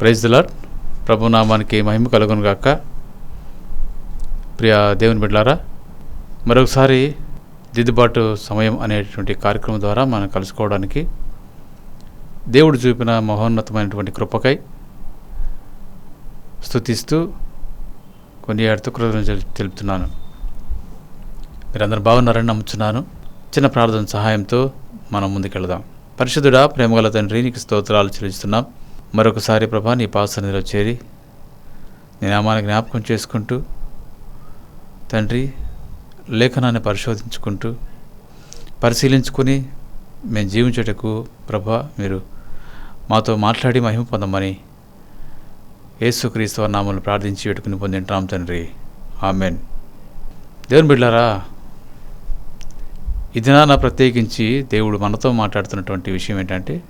Praise దిలాడ్ ప్రభునామానికి మహిమ కలుగును గాక. ప్రియ దేవుని బిడ్లారా మరొకసారి దిద్దుబాటు సమయం అనేటువంటి కార్యక్రమం ద్వారా మనం కలుసుకోవడానికి దేవుడు చూపిన మహోన్నతమైనటువంటి కృపకై స్థుతిస్తూ కొన్ని ఏడుతూ కృతజ్ఞతలు తెలుపుతున్నాను. మీరందరూ బాగున్నారని నమ్ముతున్నాను చిన్న ప్రార్థన సహాయంతో మనం ముందుకెళ్దాం. పరిశుద్ధుడా ప్రేమగల తండ్రి నీకు స్తోత్రాలు చెల్లిస్తున్నాం. మరొకసారి ప్రభా నీ పాసనిధిలో చేరి నీ నామాన్ని జ్ఞాపకం చేసుకుంటూ తండ్రి లేఖనాన్ని పరిశోధించుకుంటూ పరిశీలించుకుని మేము జీవించేటకు ప్రభా మీరు మాతో మాట్లాడి మహిమ పొందమని యేసుక్రీస్తు నామలు ప్రార్థించి పెట్టుకుని పొందింటాం తండ్రి. ఆమెన్. దేవుని బిడ్డారా ఇది నా ప్రత్యేకించి దేవుడు మనతో మాట్లాడుతున్నటువంటి విషయం ఏంటంటే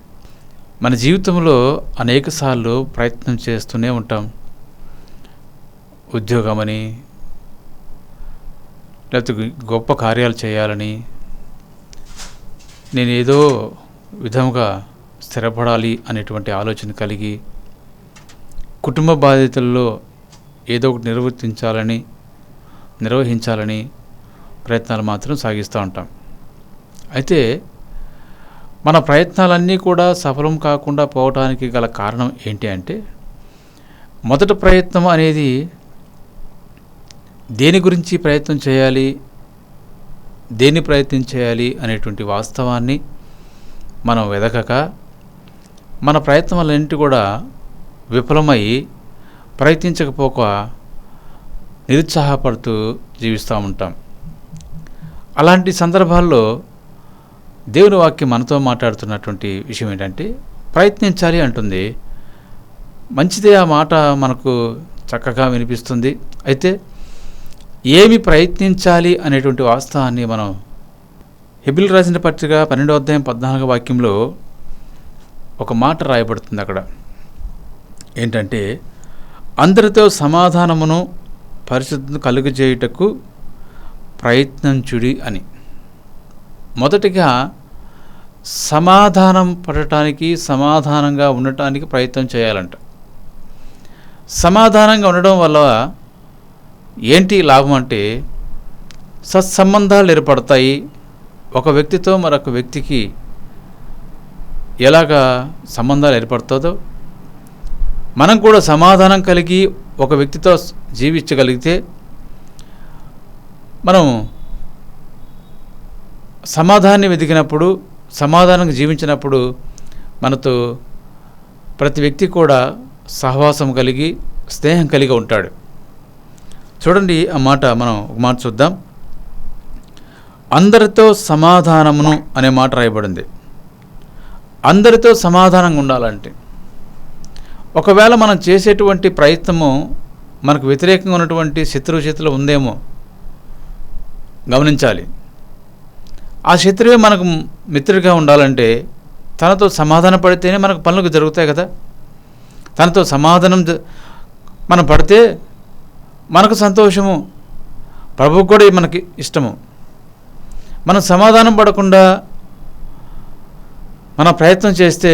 మన జీవితంలో అనేకసార్లు ప్రయత్నం చేస్తూనే ఉంటాం. ఉద్యోగమని లేకపోతే గొప్ప కార్యాలు చేయాలని. నేను ఏదో విధముగా స్థిరపడాలి అనేటువంటి ఆలోచన కలిగి కుటుంబ బాధ్యతల్లో ఏదో ఒకటి నిర్వర్తించాలని నిర్వహించాలని ప్రయత్నాలు మాత్రం సాగిస్తూ ఉంటాం. అయితే మన ప్రయత్నాలన్నీ కూడా సఫలం కాకుండా పోవటానికి గల కారణం ఏంటి అంటే మొదటి ప్రయత్నం అనేది దేని గురించి ప్రయత్నం చేయాలి దేన్ని ప్రయత్నం చేయాలి అనేటువంటి వాస్తవాన్ని మనం వెదకక మన ప్రయత్నాలన్నింటి కూడా విఫలమై ప్రయత్నించకపోక నిరుత్సాహపడుతూ జీవిస్తూ ఉంటాం. అలాంటి సందర్భాల్లో దేవుని వాక్యం మనతో మాట్లాడుతున్నటువంటి విషయం ఏంటంటే ప్రయత్నించాలి అంటుంది. మంచిదే ఆ మాట మనకు చక్కగా వినిపిస్తుంది. అయితే ఏమి ప్రయత్నించాలి అనేటువంటి వాస్తవాన్ని మనం హెబిల్ రాసిన పత్రిక పన్నెండో అధ్యాయం పద్నాలుగో వాక్యంలో ఒక మాట రాయబడుతుంది అక్కడ. ఏంటంటే అందరితో సమాధానమును పరిశుద్ధం కలుగజేయుటకు ప్రయత్నించుడి అని. మొదటిగా సమాధానం పడటానికి సమాధానంగా ఉండటానికి ప్రయత్నం చేయాలంట. సమాధానంగా ఉండడం వల్ల ఏంటి లాభం అంటే సత్సంబంధాలు ఏర్పడతాయి. ఒక వ్యక్తితో మరొక వ్యక్తికి ఎలాగా సంబంధాలు ఏర్పడుతుందో మనం కూడా సమాధానం కలిగి ఒక వ్యక్తితో జీవించగలిగితే మనం సమాధానం వెతికినప్పుడు సమాధానంగా జీవించినప్పుడు మనతో ప్రతి వ్యక్తి కూడా సహవాసం కలిగి స్నేహం కలిగి ఉంటాడు. చూడండి ఆ మాట మనం ఒక మాట చూద్దాం. అందరితో సమాధానమును అనే మాట రాయబడింది. అందరితో సమాధానంగా ఉండాలంటే ఒకవేళ మనం చేసేటువంటి ప్రయత్నము మనకు వ్యతిరేకంగా ఉన్నటువంటి శత్రువు చేతిలో ఉందేమో గమనించాలి. ఆ శత్రువే మనకు మిత్రుడిగా ఉండాలంటే తనతో సమాధాన పడితేనే మనకు పనులకు జరుగుతాయి కదా. తనతో సమాధానం మనం పడితే మనకు సంతోషము ప్రభువు కూడా మనకి ఇష్టము. మనం సమాధానం పడకుండా మన ప్రయత్నం చేస్తే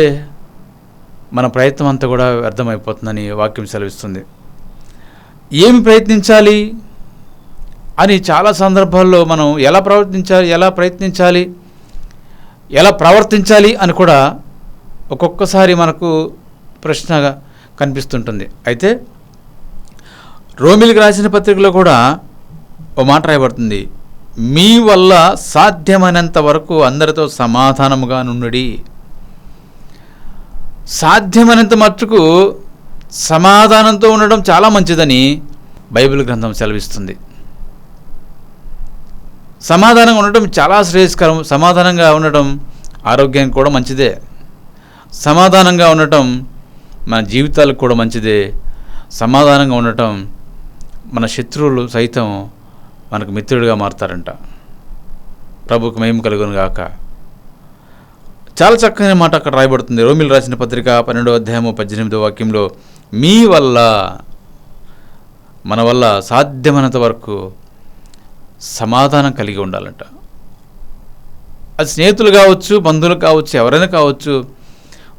మన ప్రయత్నం అంతా కూడా వ్యర్థమైపోతుందని వాక్యం సెలవిస్తుంది. ఏమి ప్రయత్నించాలి? అని చాలా సందర్భాల్లో మనం ఎలా ప్రవర్తించాలి ఎలా ప్రయత్నించాలి ఎలా ప్రవర్తించాలి అని కూడా ఒక్కొక్కసారి మనకు ప్రశ్నగా కనిపిస్తుంటుంది. అయితే రోమిలికి రాసిన పత్రికలో కూడా ఓ మాట రాయబడుతుంది. మీ వల్ల సాధ్యమైనంత వరకు అందరితో సమాధానముగా నుండి సాధ్యమైనంత మట్టుకు సమాధానంతో ఉండడం చాలా మంచిదని బైబిల్ గ్రంథం సెలవిస్తుంది. సమాధానంగా ఉండటం చాలా శ్రేయస్కరం. సమాధానంగా ఉండటం ఆరోగ్యానికి కూడా మంచిదే. సమాధానంగా ఉండటం మన జీవితాలకు కూడా మంచిదే. సమాధానంగా ఉండటం మన శత్రువులు సైతం మనకు మిత్రుడిగా మారుతారంట. ప్రభుకు మేము కలుగును గాక. చాలా చక్కని మాట అక్కడ రాయబడుతుంది. రోమిల్ రాసిన పత్రిక పన్నెండో అధ్యాయము పద్దెనిమిదో వాక్యంలో మీ వల్ల మన వల్ల సాధ్యమైనంత వరకు సమాధానం కలిగి ఉండాలంట. అది స్నేహితులు కావచ్చు బంధువులు కావచ్చు ఎవరైనా కావచ్చు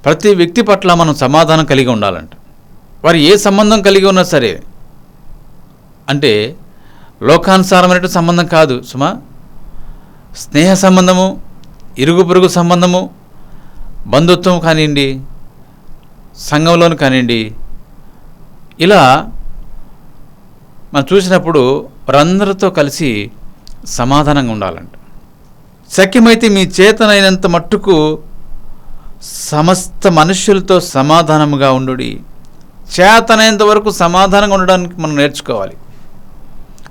ప్రతి వ్యక్తి పట్ల మనం సమాధానం కలిగి ఉండాలంట. వారు ఏ సంబంధం కలిగి ఉన్నా సరే అంటే లోకానుసారమైన సంబంధం కాదు సుమా. స్నేహ సంబంధము ఇరుగు పొరుగు సంబంధము బంధుత్వం కానివ్వండి సంఘంలోను కానివ్వండి ఇలా మనం చూసినప్పుడు వారందరితో కలిసి సమాధానంగా ఉండాలంట. శక్యమైతే మీ చేతనైనంత మట్టుకు సమస్త మనుష్యులతో సమాధానముగా ఉండు చేతనైనంత వరకు సమాధానంగా ఉండడానికి మనం నేర్చుకోవాలి.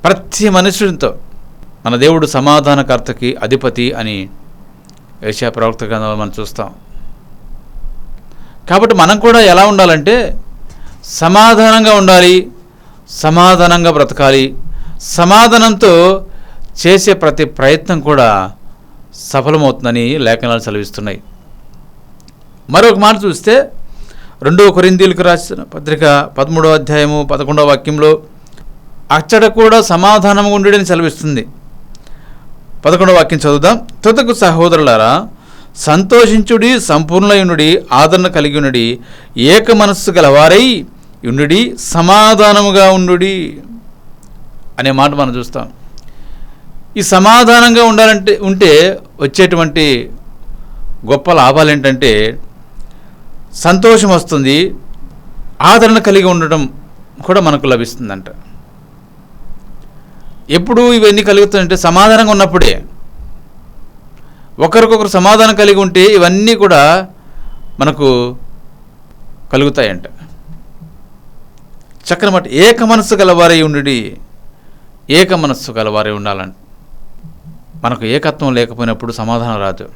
ప్రతి మనుషులతో మన దేవుడు సమాధానకర్తకి అధిపతి అని ఏషియా ప్రవక్త గ్రంథంలో మనం చూస్తాం. కాబట్టి మనం కూడా ఎలా ఉండాలంటే సమాధానంగా ఉండాలి సమాధానంగా బ్రతకాలి సమాధానంతో చేసే ప్రతి ప్రయత్నం కూడా సఫలమవుతుందని లేఖనాలు సెలవిస్తున్నాయి. మరొక మాట చూస్తే రెండవ కొరిందీలకు రాసిన పత్రిక పదమూడవ అధ్యాయము పదకొండవ వాక్యంలో అచ్చట కూడా సమాధానం ఉండడని సెలవిస్తుంది. పదకొండవ వాక్యం చదువుదాం. తుతకు సహోదరులారా సంతోషించుడి సంపూర్ణయునుడి ఆదరణ కలిగి ఉండుడి ఏక మనస్సు గలవారై ఉండుడి సమాధానముగా ఉండుడి. అనే మాట మనం చూస్తాం. ఈ సమాధానంగా ఉండాలంటే ఉంటే వచ్చేటువంటి గొప్ప లాభాలు ఏంటంటే సంతోషం వస్తుంది ఆదరణ కలిగి ఉండటం కూడా మనకు లభిస్తుందంట. ఎప్పుడు ఇవన్నీ కలుగుతాయంటే సమాధానంగా ఉన్నప్పుడే. ఒకరికొకరు సమాధానం కలిగి ఉంటే ఇవన్నీ కూడా మనకు కలుగుతాయంట. చక్కని మాట ఏక మనస్సు గలవారై ఉండి ఏక మనస్సు గలవారే ఉండాలని. మనకు ఏకత్వం లేకపోయినప్పుడు సమాధానం రాదు.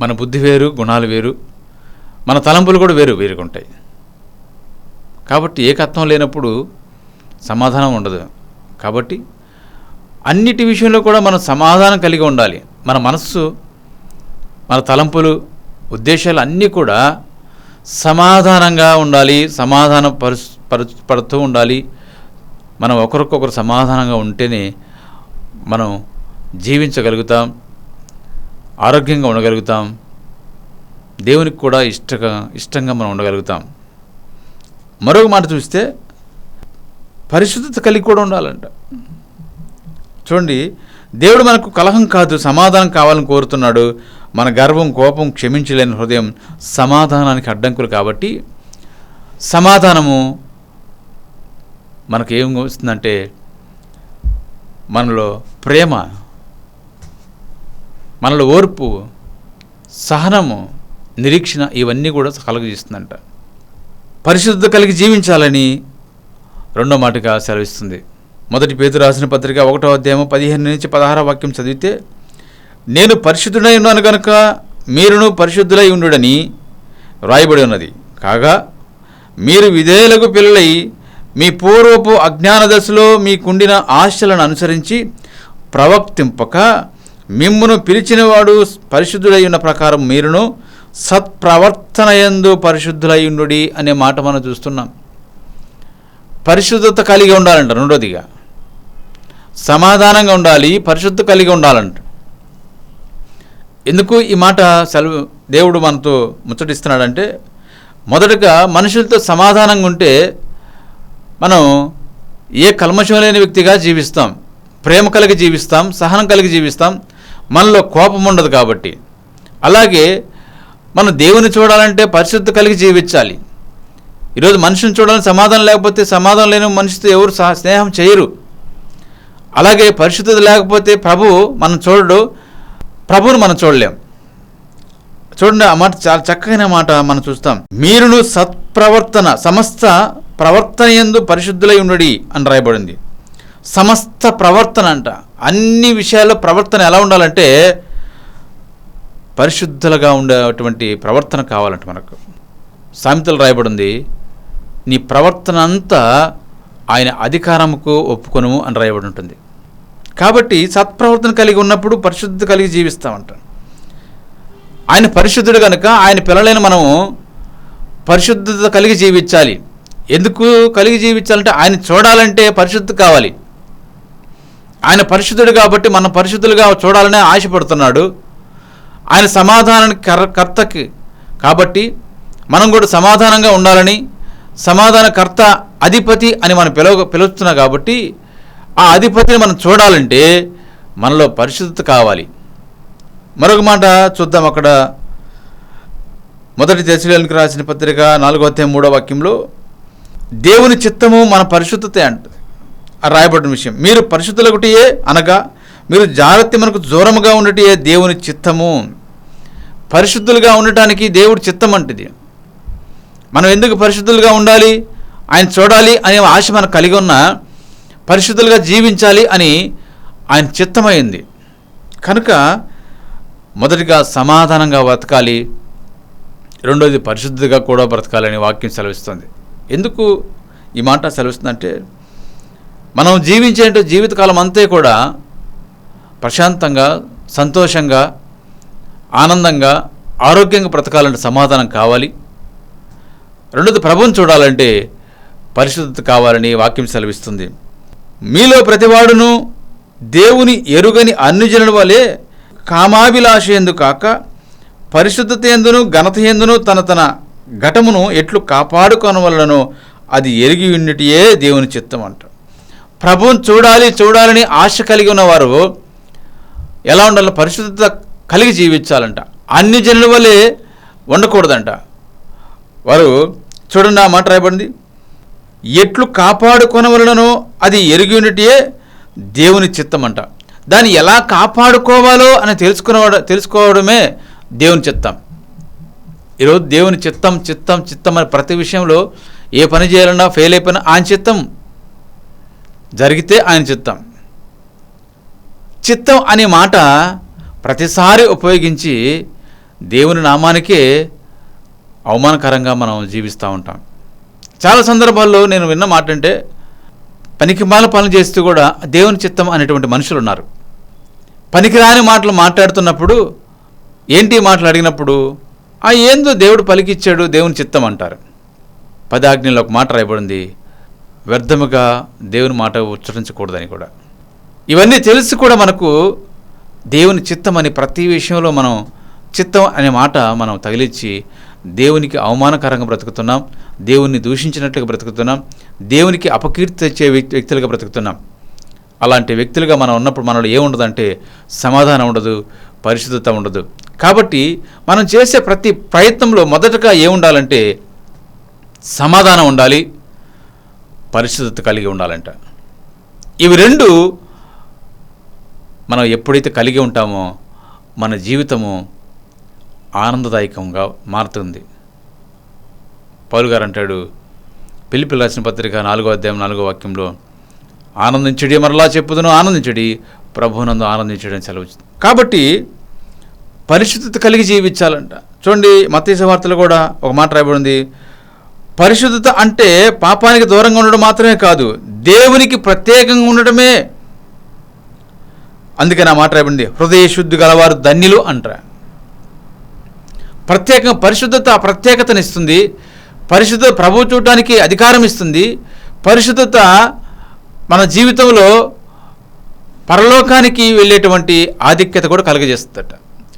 మన బుద్ధి వేరు గుణాలు వేరు మన తలంపులు కూడా వేరు వేరుగా ఉంటాయి. కాబట్టి ఏకత్వం లేనప్పుడు సమాధానం ఉండదు. కాబట్టి అన్నిటి విషయంలో కూడా మనం సమాధానం కలిగి ఉండాలి. మన మనస్సు మన తలంపులు ఉద్దేశాలు అన్నీ కూడా సమాధానంగా ఉండాలి సమాధాన పరు పరు పడుతూ ఉండాలి. మనం ఒకరికొకరు సమాధానంగా ఉంటేనే మనం జీవించగలుగుతాం ఆరోగ్యంగా ఉండగలుగుతాం దేవునికి కూడా ఇష్టంగా ఇష్టంగా మనం ఉండగలుగుతాం. మరొక మాట చూస్తే పరిశుద్ధత కలిగి కూడా ఉండాలంట. చూడండి దేవుడు మనకు కలహం కాదు సమాధానం కావాలని కోరుతున్నాడు. మన గర్వం కోపం క్షమించలేని హృదయం సమాధానానికి అడ్డంకులు కాబట్టి సమాధానము మనకు ఏం వస్తుందంటే మనలో ప్రేమ మనలో ఓర్పు సహనము నిరీక్షణ ఇవన్నీ కూడా కలుగజేస్తుందంట. పరిశుద్ధత కలిగి జీవించాలని రెండో మాటగా సెలవిస్తుంది. మొదటి పేరు రాసిన పత్రిక ఒకటో అధ్యాయం పదిహేను నుంచి పదహార వాక్యం చదివితే నేను పరిశుద్ధుడై ఉన్నాను కనుక మీరును పరిశుద్ధులై ఉండుడని వ్రాయబడి ఉన్నది. కాగా మీరు విధేయులకు పిల్లలై మీ పూర్వపు అజ్ఞాన దశలో మీకుండిన ఆశలను అనుసరించి ప్రవర్తింపక మిమ్మును పిలిచినవాడు పరిశుద్ధుడై ఉన్న ప్రకారం మీరును సత్ప్రవర్తనయందు పరిశుద్ధులయ్యుండు అనే మాట మనం చూస్తున్నాం. పరిశుద్ధత కలిగి ఉండాలంట రెండోదిగా. సమాధానంగా ఉండాలి పరిశుద్ధ కలిగి ఉండాలంట. ఎందుకు ఈ మాట సెలవు దేవుడు మనతో ముచ్చటిస్తున్నాడంటే మొదటగా మనుషులతో సమాధానంగా ఉంటే మనం ఏ కల్మషం లేని వ్యక్తిగా జీవిస్తాం ప్రేమ కలిగి జీవిస్తాం సహనం కలిగి జీవిస్తాం మనలో కోపం ఉండదు కాబట్టి. అలాగే మనం దేవుని చూడాలంటే పరిశుద్ధి కలిగి జీవించాలి. ఈరోజు మనిషిని చూడాలని సమాధానం లేకపోతే సమాధానం లేని మనిషితో ఎవరు సహ- స్నేహం చేయరు. అలాగే పరిశుద్ధత లేకపోతే ప్రభు మనం చూడడు ప్రభువును మనం చూడలేం. చూడండి ఆ మాట చాలా చక్కమైన మాట మనం చూస్తాం. మీరును సత్ప్రవర్తన సమస్త ప్రవర్తన ఎందు పరిశుద్ధులై ఉండడి అని రాయబడింది. సమస్త ప్రవర్తన అంట. అన్ని విషయాల్లో ప్రవర్తన ఎలా ఉండాలంటే పరిశుద్ధులుగా ఉండేటువంటి ప్రవర్తన కావాలంట మనకు. సామెతలు రాయబడింది నీ ప్రవర్తన అంతా ఆయన అధికారముకు ఒప్పుకొను అని రాయబడి ఉంటుంది. కాబట్టి సత్ప్రవర్తన కలిగి ఉన్నప్పుడు పరిశుద్ధి కలిగి జీవిస్తామంట. ఆయన పరిశుద్ధుడు కనుక ఆయన పిల్లలైన మనము పరిశుద్ధత కలిగి జీవించాలి. ఎందుకు కలిగి జీవించాలంటే ఆయన చూడాలంటే పరిశుద్ధి కావాలి. ఆయన పరిశుద్ధుడు కాబట్టి మనం పరిశుద్ధులుగా చూడాలని ఆశపడుతున్నాడు ఆయన సమాధానానికి కర్ కర్తకి కాబట్టి మనం కూడా సమాధానంగా ఉండాలని సమాధానకర్త అధిపతి అని మనం పిలవ పిలుస్తున్నాం కాబట్టి ఆ అధిపతిని మనం చూడాలంటే మనలో పరిశుద్ధత కావాలి. మరొక మాట చూద్దాం అక్కడ. మొదటి దశలోనికి రాసిన పత్రిక నాలుగో అధ్యాయం మూడో వాక్యంలో దేవుని చిత్తము మన పరిశుద్ధతే అంటది రాయబడిన విషయం. మీరు పరిశుద్ధులొకటియే అనగా మీరు జాగ్రత్త మనకు దూరముగా ఉండటే దేవుని చిత్తము. పరిశుద్ధులుగా ఉండటానికి దేవుడి చిత్తం అంటది మనం ఎందుకు పరిశుద్ధులుగా ఉండాలి? ఆయన చూడాలి అనే ఆశ మనకు కలిగి ఉన్న పరిశుద్ధులుగా జీవించాలి అని ఆయన చిత్తమైంది. కనుక మొదటిగా సమాధానంగా బ్రతకాలి రెండోది పరిశుద్ధిగా కూడా బ్రతకాలని వాక్యం సెలవిస్తుంది. ఎందుకు ఈ మాట సెలవిస్తుందంటే మనం జీవించే జీవితకాలం అంతే కూడా ప్రశాంతంగా సంతోషంగా ఆనందంగా ఆరోగ్యంగా బ్రతకాలంటే సమాధానం కావాలి. రెండోది ప్రభువుని చూడాలంటే పరిశుద్ధత కావాలని వాక్యం సెలవిస్తుంది. మీలో ప్రతివాడును దేవుని ఎరుగని అన్నిజనుల వలె కామాభిలాష ఎందు కాక పరిశుద్ధత ఎందును ఘనత ఎందును తన తన ఘటమును ఎట్లు కాపాడుకొనవలనో అది ఎరిగి ఉన్నటియే దేవుని చిత్తం అంట. ప్రభువుని చూడాలి చూడాలని ఆశ కలిగి ఉన్నవారు ఎలా ఉండాలి పరిశుద్ధత కలిగి జీవించాలంట. అన్ని జనుల వల్లే ఉండకూడదంట. వారు చూడండి ఆ మాట రాయబడింది. ఎట్లు కాపాడుకొనవలనో అది ఎరిగి ఉన్నటియే దేవుని చిత్తం అంట. దాన్ని ఎలా కాపాడుకోవాలో అని తెలుసుకునేవాడు తెలుసుకోవడమే దేవుని చిత్తం. ఈరోజు దేవుని చిత్తం చిత్తం చిత్తం అని ప్రతి విషయంలో ఏ పని చేయాలన్నా ఫెయిల్ అయిపోయినా ఆయన చిత్తం. జరిగితే ఆయన చిత్తం. చిత్తం అనే మాట ప్రతిసారి ఉపయోగించి దేవుని నామానికే అవమానకరంగా మనం జీవిస్తూ ఉంటాం. చాలా సందర్భాల్లో నేను విన్న మాట అంటే పనికిమాల పనులు చేస్తూ కూడా దేవుని చిత్తం అనేటువంటి మనుషులు ఉన్నారు. పనికిరాని మాటలు మాట్లాడుతున్నప్పుడు ఏంటి మాటలు అడిగినప్పుడు? ఆ ఏందో దేవుడు పలికిచ్చాడు దేవుని చిత్తం అంటారు. పదాజ్ఞలో ఒక మాట రాయబడింది వ్యర్థముగా దేవుని మాట ఉచ్చరించకూడదని కూడా. ఇవన్నీ తెలిసి కూడా మనకు దేవుని చిత్తం అని ప్రతి విషయంలో మనం చిత్తం అనే మాట మనం తగిలించి దేవునికి అవమానకరంగా బ్రతుకుతున్నాం దేవుణ్ణి దూషించినట్లుగా బ్రతుకుతున్నాం దేవునికి అపకీర్తి తెచ్చే వ్యక్తి- వ్యక్తులుగా బ్రతుకుతున్నాం. అలాంటి వ్యక్తులుగా మనం ఉన్నప్పుడు మనలో ఏముండదంటే సమాధానం ఉండదు పరిశుద్ధత ఉండదు. కాబట్టి మనం చేసే ప్రతి ప్రయత్నంలో మొదటగా ఏముండాలంటే సమాధానం ఉండాలి పరిశుద్ధత కలిగి ఉండాలంట. ఇవి రెండు మనం ఎప్పుడైతే కలిగి ఉంటామో మన జీవితము ఆనందదాయకంగా మారుతుంది. పౌలు గారు అంటాడు పిలిపి రాసిన పత్రిక నాలుగో అధ్యాయం నాలుగో వాక్యంలో ఆనందించడి మరలా చెప్పుదును ఆనందించడి ప్రభునందు ఆనందించడం సెలవు కాబట్టి పరిశుద్ధత కలిగి జీవించాలంట. చూడండి మతీస వార్తలు కూడా ఒక మాట రాయబడింది. పరిశుద్ధత అంటే పాపానికి దూరంగా ఉండడం మాత్రమే కాదు దేవునికి ప్రత్యేకంగా ఉండడమే అందుకే ఆ మాట రాయబడింది హృదయ శుద్ధి గలవారు ధన్యులు అంటారు ప్రత్యేకంగా పరిశుద్ధత ప్రత్యేకతనిస్తుంది పరిశుద్ధత ప్రభు చూడటానికి అధికారం ఇస్తుంది. పరిశుద్ధత మన జీవితంలో పరలోకానికి వెళ్ళేటువంటి ఆధిక్యత కూడా కలుగజేస్తుందట.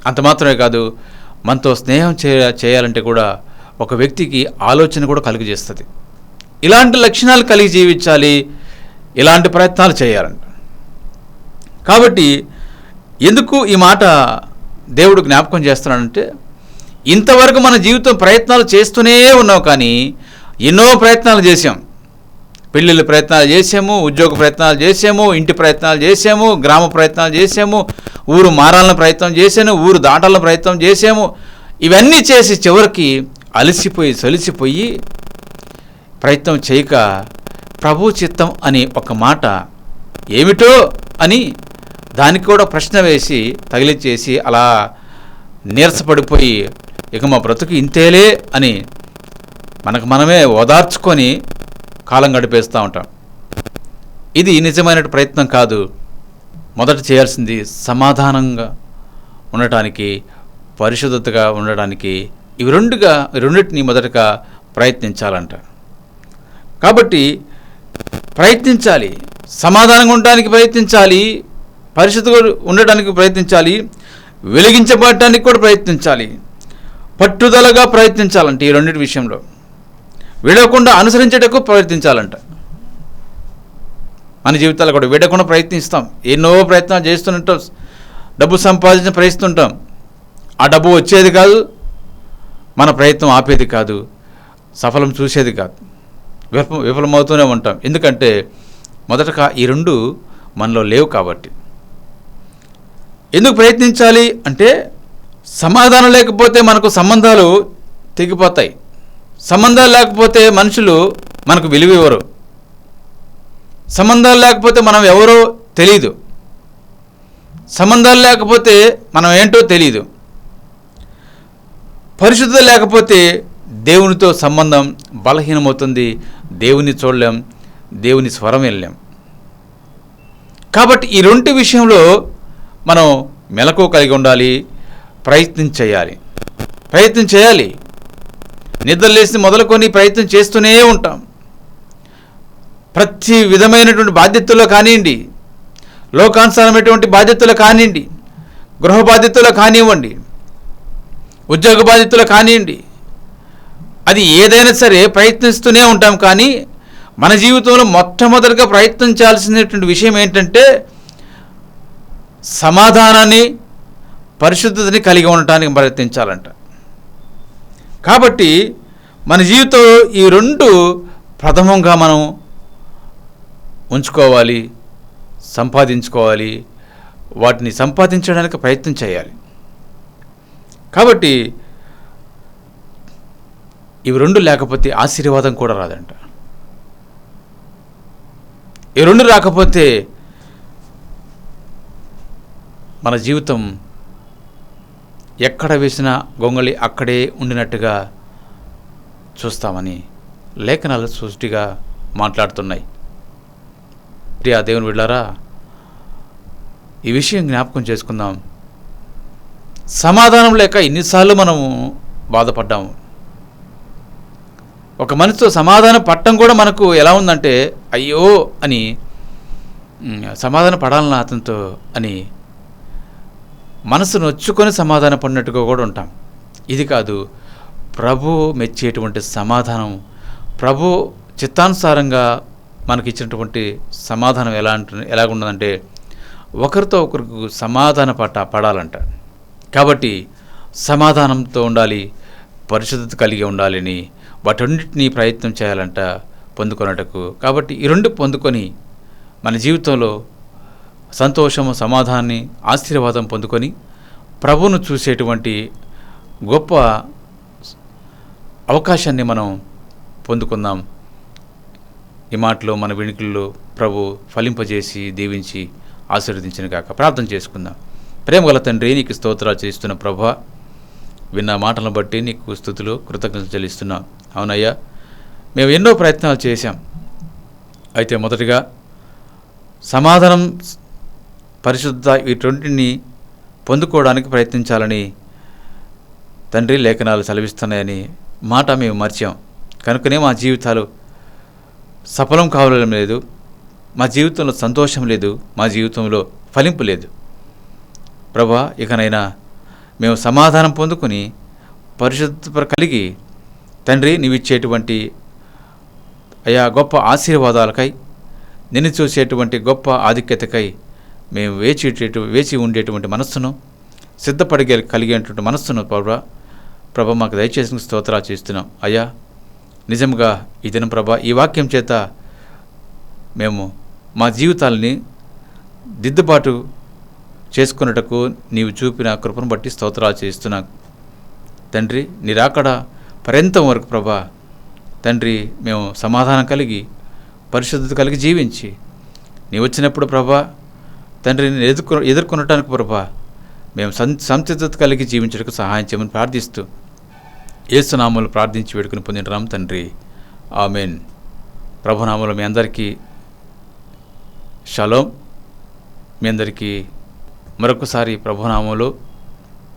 అంత మాత్రమే కాదు మనతో స్నేహం చేయ చేయాలంటే కూడా ఒక వ్యక్తికి ఆలోచన కూడా కలుగజేస్తుంది. ఇలాంటి లక్షణాలు కలిగి జీవించాలి ఇలాంటి ప్రయత్నాలు చేయాలంట. కాబట్టి ఎందుకు ఈ మాట దేవుడు జ్ఞాపకం చేస్తున్నాడంటే ఇంతవరకు మన జీవితం ప్రయత్నాలు చేస్తూనే ఉన్నాం కానీ ఎన్నో ప్రయత్నాలు చేసాం పెళ్ళిళ్ళ ప్రయత్నాలు చేసాము ఉద్యోగ ప్రయత్నాలు చేసాము ఇంటి ప్రయత్నాలు చేసాము గ్రామ ప్రయత్నాలు చేసాము ఊరు మారాలని ప్రయత్నం చేశాను ఊరు దాటాలని ప్రయత్నం చేసాము. ఇవన్నీ చేసి చివరికి అలసిపోయి సలిసిపోయి ప్రయత్నం చేయక ప్రభు చిత్తం అని ఒక మాట ఏమిటో అని దానికి కూడా ప్రశ్న వేసి తగిలిచ్చేసి అలా నీరసపడిపోయి ఇక మా బ్రతుకు ఇంతేలే అని మనకు మనమే ఓదార్చుకొని కాలం గడిపేస్తూ ఉంటాం. ఇది నిజమైన ప్రయత్నం కాదు. మొదట చేయాల్సింది సమాధానంగా ఉండటానికి పరిశుద్ధతగా ఉండడానికి ఇవి రెండుగా ఈ రెండింటిని మొదటగా ప్రయత్నించాలంట. కాబట్టి ప్రయత్నించాలి. సమాధానంగా ఉండడానికి ప్రయత్నించాలి. పరిశుద్ధంగా ఉండడానికి ప్రయత్నించాలి. వెలిగించబడటానికి కూడా ప్రయత్నించాలి. పట్టుదలగా ప్రయత్నించాలంటే ఈ రెండింటి విషయంలో. విడవకుండా అనుసరించేటకు ప్రయత్నించాలంట. మన జీవితాలు కూడా విడకుండా ప్రయత్నిస్తాం. ఎన్నో ప్రయత్నాలు చేస్తుంటాం. డబ్బు సంపాదించిన ప్రయత్నిస్తుంటాం. ఆ డబ్బు వచ్చేది కాదు మన ప్రయత్నం ఆపేది కాదు సఫలం చూసేది కాదు. విఫలం విఫలమవుతూనే ఉంటాం. ఎందుకంటే మొదటగా ఈ రెండు మనలో లేవు కాబట్టి. ఎందుకు ప్రయత్నించాలి అంటే సమాధానం లేకపోతే మనకు సంబంధాలు తెగిపోతాయి. సంబంధాలు లేకపోతే మనుషులు మనకు విలువ ఇవ్వరు. సంబంధాలు లేకపోతే మనం ఎవరో తెలియదు సంబంధాలు లేకపోతే మనం ఏంటో తెలియదు పరిశుద్ధత లేకపోతే దేవునితో సంబంధం బలహీనమవుతుంది. దేవుని చూడలేం దేవుని స్వరం వెళ్ళాం కాబట్టి ఈ రెండు విషయంలో మనం మెలకు కలిగి ఉండాలి ప్రయత్నం చేయాలి. ప్రయత్నం చేయాలి. నిద్రలేసి మొదలుకొని ప్రయత్నం చేస్తూనే ఉంటాం. ప్రతి విధమైనటువంటి బాధ్యతల్లో కానివ్వండి లోకానుసారమైనటువంటి బాధ్యతలు కానివ్వండి గృహ బాధ్యతలు కానివ్వండి ఉద్యోగ బాధ్యతలు కానివ్వండి అది ఏదైనా సరే ప్రయత్నిస్తూనే ఉంటాం. కానీ మన జీవితంలో మొట్టమొదటిగా ప్రయత్నించాల్సినటువంటి విషయం ఏంటంటే సమాధానాన్ని పరిశుద్ధతని కలిగి ఉండటానికి ప్రయత్నించాలంట. కాబట్టి మన జీవితంలో ఈ రెండు ప్రథమంగా మనం ఉంచుకోవాలి సంపాదించుకోవాలి వాటిని సంపాదించడానికి ప్రయత్నం చేయాలి. కాబట్టి ఇవి రెండు లేకపోతే ఆశీర్వాదం కూడా రాదంట. ఈ రెండు రాకపోతే మన జీవితం ఎక్కడ వేసిన గొంగళి అక్కడే ఉండినట్టుగా చూస్తామని లేఖనాలు సృష్టిగా మాట్లాడుతున్నాయి. ప్రియా దేవుని విళ్ళారా ఈ విషయం జ్ఞాపకం చేసుకుందాం. సమాధానం లేక ఎన్నిసార్లు మనము బాధపడ్డాము ఒక మనిషితో సమాధానం పట్టడం కూడా మనకు ఎలా ఉందంటే అయ్యో అని సమాధానం పడాలన్న అతనితో అని మనసు నొచ్చుకొని సమాధాన పడినట్టుగా కూడా ఉంటాం. ఇది కాదు ప్రభు మెచ్చేటువంటి సమాధానం. ప్రభు చిత్తానుసారంగా మనకి ఇచ్చినటువంటి సమాధానం ఎలా అంటు ఎలాగుండదంటే ఒకరితో ఒకరికి సమాధాన పట్ట పడాలంట. కాబట్టి సమాధానంతో ఉండాలి పరిశుద్ధత కలిగి ఉండాలని వాటన్నిటినీ ప్రయత్నం చేయాలంట పొందుకొనటకు. కాబట్టి ఈ రెండు పొందుకొని మన జీవితంలో సంతోషము సమాధానాన్ని ఆశీర్వాదం పొందుకొని ప్రభువును చూసేటువంటి గొప్ప అవకాశాన్ని మనం పొందుకుందాం. ఈ మాటలో మన వెనుకల్లో ప్రభు ఫలింపజేసి దీవించి ఆశీర్వదించిన కాక ప్రార్థన చేసుకుందాం. ప్రేమగల తండ్రి నీకు స్తోత్రాలు చేస్తున్న ప్రభ విన్న మాటలను బట్టి నీకు స్థుతులు కృతజ్ఞతలు చెల్లిస్తున్నాం. అవునయ్యా మేము ఎన్నో ప్రయత్నాలు చేశాం. అయితే మొదటిగా సమాధానం పరిశుద్ధ వీటన్నింటిని పొందుకోవడానికి ప్రయత్నించాలని తండ్రి లేఖనాలు సెలవిస్తున్నాయని మాట మేము మర్చాం. కనుకనే మా జీవితాలు సఫలం కావడం లేదు మా జీవితంలో సంతోషం లేదు మా జీవితంలో ఫలింపు లేదు. ప్రభా ఇకనైనా మేము సమాధానం పొందుకుని పరిశుద్ధ కలిగి తండ్రి నీవిచ్చేటువంటి అయా గొప్ప ఆశీర్వాదాలకై నిన్ను చూసేటువంటి గొప్ప ఆధిక్యతకై మేము వేచి వేచి ఉండేటువంటి మనస్సును సిద్ధపడిగే కలిగేటువంటి మనస్సును ప్రభా ప్రభ మాకు దయచేసిన స్తోత్రాలు చేస్తున్నాం. అయ్యా నిజంగా ఈ దినం ప్రభ ఈ వాక్యం చేత మేము మా జీవితాలని దిద్దుబాటు చేసుకున్నటకు నీవు చూపిన కృపను బట్టి స్తోత్రాలు చేస్తున్నా. తండ్రి నీరాకడ పర్యంతం వరకు ప్రభా తండ్రి మేము సమాధానం కలిగి పరిశుద్ధత కలిగి జీవించి నీ వచ్చినప్పుడు ప్రభా తండ్రిని ఎదుర్కొ ఎదుర్కొనటానికి ప్రభా మేము సం సంసిద్ధత కలిగి జీవించడానికి సహాయం చేయమని ప్రార్థిస్తూ ఏసునామలు ప్రార్థించి వేడుకుని పొందిన తండ్రి. ఆమెన్. ప్రభునామాలు మీ అందరికీ షలోం. మీ అందరికీ మరొకసారి ప్రభునామంలో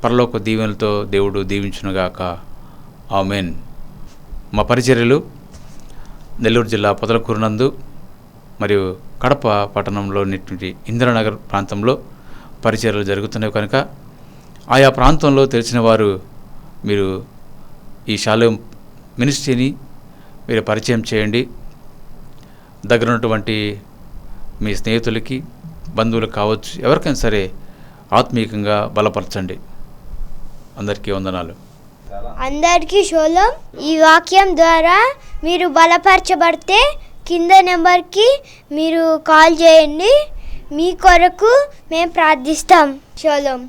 పరలోక దీవెనలతో దేవుడు దీవించునుగాక. ఆమెన్. మా పరిచర్యలు నెల్లూరు జిల్లా పొదలకూరు నందు మరియు కడప పట్టణంలోనిటువంటి ఇందిరానగర్ ప్రాంతంలో పరిచర్లు జరుగుతున్నాయి కనుక ఆయా ప్రాంతంలో తెలిసిన వారు మీరు ఈ శాలం మినిస్ట్రీని మీరు పరిచయం చేయండి. దగ్గర ఉన్నటువంటి మీ స్నేహితులకి బంధువులకు కావచ్చు ఎవరికైనా సరే ఆత్మీయంగా బలపరచండి. అందరికీ వందనాలు. అందరికీ శోలం ఈ వాక్యం ద్వారా మీరు బలపరచబడితే కింద నెంబర్కి మీరు కాల్ చేయండి. మీ కొరకు మేము ప్రార్థిస్తాం. శోలం